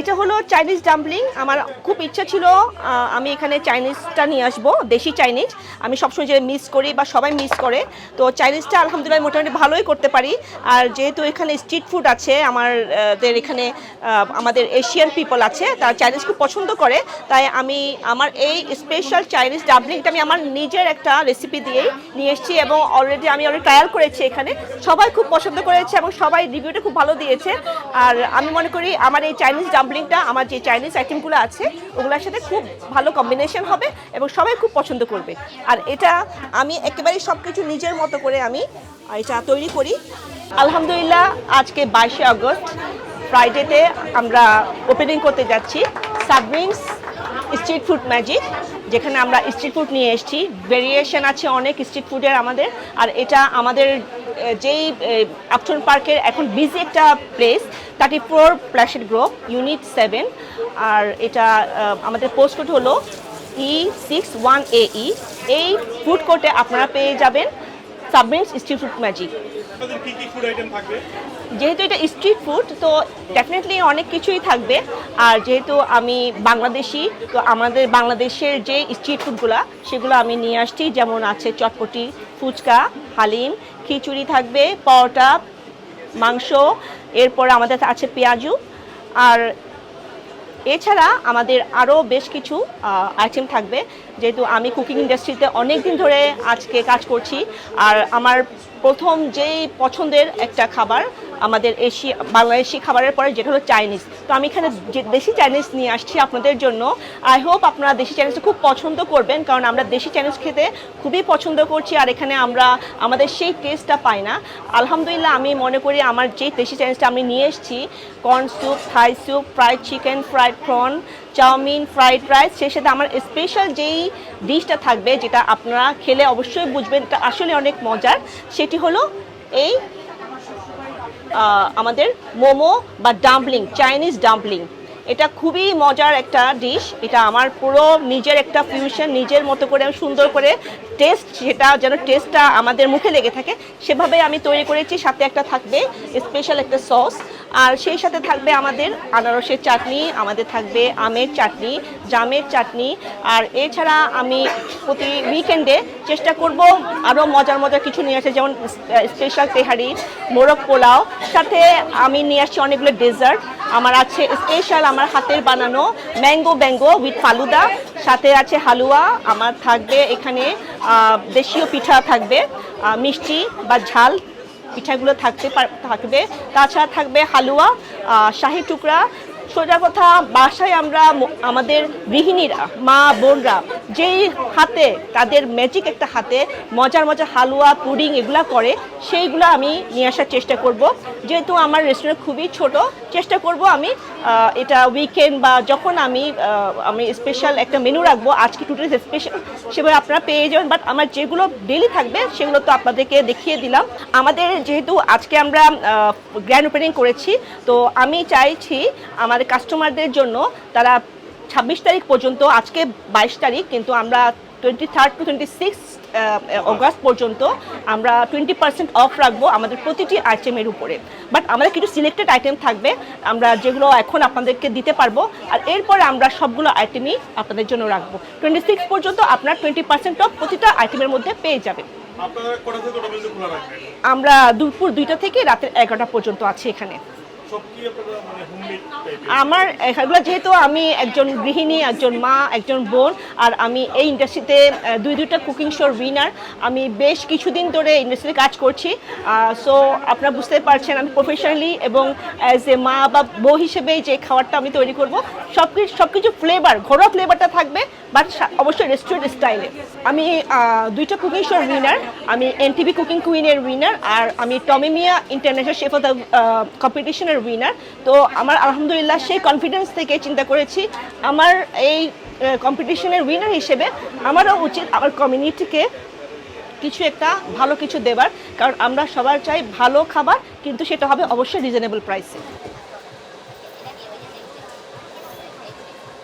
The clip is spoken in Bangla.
এটা হলো চাইনিজ ডাম্পলিং আমার খুব ইচ্ছা ছিল আমি এখানে চাইনিজটা নিয়ে আসব, দেশি চাইনিজ আমি সবসময় যে মিস করি বা সবাই মিস করে, তো চাইনিজটা আলহামদুলিল্লাহ মোটামুটি ভালোই করতে পারি। আর যেহেতু এখানে স্ট্রিট ফুড আছে আমার দের এখানে আমাদের এশিয়ান পিপল আছে, তারা চাইনিজ খুব পছন্দ করে। তাই আমি আমার এই স্পেশাল চাইনিজ ডাম্পলিংটা আমি আমার নিজের একটা রেসিপি দিয়েই নিয়ে এসেছি এবং অলরেডি আমি অলরেডি ট্রায়াল করেছি এখানে। সবাই খুব পছন্দ করেছে এবং সবাই রিভিউটা খুব ভালো দিয়েছে। আর আমি মনে করি আমার এই চাইনিজ ডাম্পলিংটা আমার যে চাইনিজ আইটেমগুলো আছে, ওগুলোর সাথে খুব ভালো কম্বিনেশন হবে এবং সবাই খুব পছন্দ করবে। আর এটা আমি একেবারেই সব কিছু নিজের মতো করে আমি এটা তৈরি করি। আলহামদুলিল্লাহ, আজকে বাইশে আগস্ট ফ্রাইডেতে আমরা ওপেনিং করতে যাচ্ছি সাবমিংস স্ট্রিট ফুড ম্যাজিক যেখানে আমরা স্ট্রিট ফুড নিয়ে এসেছি। ভেরিয়েশন আছে অনেক স্ট্রিট ফুডের আমাদের, আর এটা আমাদের যেই আকচন পার্কের এখন বিজি একটা place thirty four Plashet Grove unit seven আর এটা আমাদের পোস্ট কোড হলো ই সিক্স ওয়ান এ ই এই ফুড কোর্টে আপনারা পেয়ে যাবেন। সাবমিংস স্ট্রিট ফুড ম্যাজিক। যেহেতু এটা স্ট্রিট ফুড তো ডেফিনেটলি অনেক কিছুই থাকবে। আর যেহেতু আমি বাংলাদেশি তো আমাদের বাংলাদেশের যে স্ট্রিট ফুডগুলো সেগুলো আমি নিয়ে আসছি। যেমন আছে চটপটি ফুচকা হালিম খিচুড়ি থাকবে পরোটা মাংস এরপর আমাদের আছে পেঁয়াজু। আর এছাড়া আমাদের আরও বেশ কিছু আইটেম থাকবে। যেহেতু আমি কুকিং ইন্ডাস্ট্রিতে অনেক দিন ধরে আজকে কাজ করছি, আর আমার প্রথম যেই পছন্দের একটা খাবার আমাদের এশিয়া বাংলাদেশি খাবারের পরে যেটা হলো চাইনিজ তো আমি এখানে যে দেশি চাইনিজ নিয়ে আসছি আপনাদের জন্য। আই হোপ আপনারা দেশি চাইনিজটা খুব পছন্দ করবেন, কারণ আমরা দেশি চাইনিজ খেতে খুবই পছন্দ করছি, আর এখানে আমরা, আমাদের সেই টেস্টটা পাই না। আলহামদুলিল্লাহ, আমি মনে করি আমার যে দেশি চাইনিজটা আমি নিয়ে এসেছি corn soup Thai soup fried chicken fried prawn chow mein fried rice সেই সাথে আমার স্পেশাল যেই ডিশটা থাকবে, যেটা আপনারা খেলে অবশ্যই বুঝবেন, এটা আসলে অনেক মজার। সেটি হলো এই আমাদের মোমো বা ডাম্পলিং চাইনিজ ডাম্পলিং এটা খুবই মজার একটা ডিশ এটা আমার পুরো নিজের একটা ফিউশন নিজের মতো করে আমি সুন্দর করে টেস্ট সেটা যেন টেস্টটা আমাদের মুখে লেগে থাকে, সেভাবে আমি তৈরি করেছি। সাথে একটা থাকবে স্পেশাল একটা সস আর সেই সাথে থাকবে আমাদের আনারসের চাটনি, আমাদের থাকবে আমের চাটনি, জামের চাটনি। আর এছাড়া আমি প্রতি উইকেন্ডে চেষ্টা করব আরও মজার মজার কিছু নিয়ে আসে যেমন স্পেশাল তেহারি, মোরগ পোলাও। সাথে আমি নিয়ে আসছি অনেকগুলো ডেজার্ট আমার আছে স্পেশাল আমার হাতের বানানো ম্যাঙ্গো ব্যাঙ্গো উইথ ফালুদা, সাথে আছে হালুয়া, আমার থাকবে এখানে দেশীয় পিঠা থাকবে মিষ্টি বা ঝাল পিঠাগুলো থাকতে থাকবে। তাছাড়া থাকবে হালুয়া শাহি টুকরা সোজা কথা, বাসায় আমরা আমাদের গৃহিণীরা, মা, বোনরা যেই হাতে, তাদের ম্যাজিক একটা হাতে মজার মজার হালুয়া, পুডিং এগুলা করে, সেইগুলো আমি নিয়ে আসার চেষ্টা করব। যেহেতু আমার রেস্টুরেন্ট খুবই ছোট, চেষ্টা করব আমি এটা উইকেন্ড বা যখন আমি আমি স্পেশাল একটা মেনু রাখব, আজকে টুডে স্পেশাল সেভাবে আপনারা পেয়ে যাবেন। বাট আমার যেগুলো ডেলি থাকবে, সেগুলো তো আপনাদেরকে দেখিয়ে দিলাম। আমাদের যেহেতু আজকে আমরা গ্র্যান্ড ওপেনিং করেছি, তো আমি চাইছি আমাদের কাস্টমারদের জন্য তারা ছাব্বিশ তারিখ পর্যন্ত আজকে বাইশ তারিখ কিন্তু আমরা twenty third to twenty six August পর্যন্ত আমরা টোয়েন্টি পার্সেন্ট অফ রাখব আমাদের প্রতিটি আইটেমের উপরে। বাট আমাদের কিছু সিলেক্টেড আইটেম থাকবে আমরা যেগুলো এখন আপনাদেরকে দিতে পারব আর এরপরে আমরা সবগুলো আইটেমই আপনাদের জন্য রাখব। টোয়েন্টি সিক্স পর্যন্ত আপনার টোয়েন্টি পার্সেন্ট অফ প্রতিটা আইটেমের মধ্যে পেয়ে যাবেন। আমরা দুপুর দুইটা থেকে রাতের এগারোটা পর্যন্ত আছি এখানে। আমার, এগুলো যেহেতু আমি একজন গৃহিণী, একজন মা, একজন বোন, আর আমি এই ইন্ডাস্ট্রিতে দুই দুইটা কুকিং শোর উইনার আমি বেশ কিছুদিন ধরে ইন্ডাস্ট্রিতে কাজ করছি। সো আপনারা বুঝতে পারছেন আমি প্রফেশনালি এবং অ্যাজ এ মা বা বউ হিসেবে যে খাবারটা আমি তৈরি করব সব কিছু সব কিছু ফ্লেভার ঘরোয়া ফ্লেভারটা থাকবে। বাট অবশ্যই রেস্টুরেন্ট স্টাইলে আমি দুইটা কুকিং শোর উইনার আমি এনটিভি কুকিং কুইনের উইনার আর আমি Tommy Miah international chef of the কম্পিটিশনের উইনার তো আমার আলহামদুলিল্লাহ সেই কনফিডেন্স থেকে চিন্তা করেছি। আমার এই কম্পিটিশনের উইনার হিসেবে আমারও উচিত আমার কমিউনিটিকে কিছু একটা ভালো কিছু দেবার। কারণ আমরা সবার চাই ভালো খাবার, কিন্তু সেটা হবে অবশ্যই রিজনেবল প্রাইসে